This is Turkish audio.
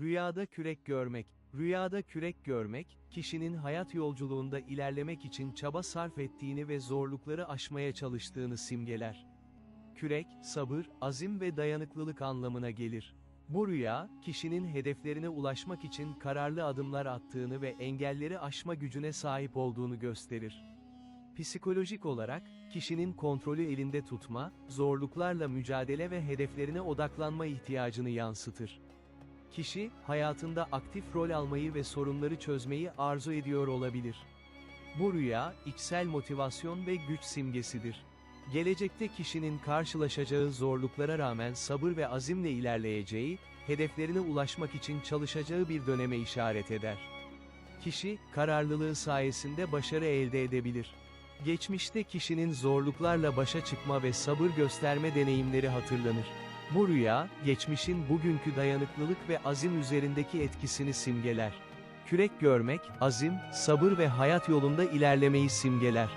Rüyada kürek görmek. Rüyada kürek görmek, kişinin hayat yolculuğunda ilerlemek için çaba sarf ettiğini ve zorlukları aşmaya çalıştığını simgeler. Kürek, sabır, azim ve dayanıklılık anlamına gelir. Bu rüya, kişinin hedeflerine ulaşmak için kararlı adımlar attığını ve engelleri aşma gücüne sahip olduğunu gösterir. Psikolojik olarak, kişinin kontrolü elinde tutma, zorluklarla mücadele ve hedeflerine odaklanma ihtiyacını yansıtır. Kişi, hayatında aktif rol almayı ve sorunları çözmeyi arzu ediyor olabilir. Bu rüya, içsel motivasyon ve güç simgesidir. Gelecekte kişinin karşılaşacağı zorluklara rağmen sabır ve azimle ilerleyeceği, hedeflerine ulaşmak için çalışacağı bir döneme işaret eder. Kişi, kararlılığı sayesinde başarı elde edebilir. Geçmişte kişinin zorluklarla başa çıkma ve sabır gösterme deneyimleri hatırlanır. Bu rüya, geçmişin bugünkü dayanıklılık ve azim üzerindeki etkisini simgeler. Kürek görmek, azim, sabır ve hayat yolunda ilerlemeyi simgeler.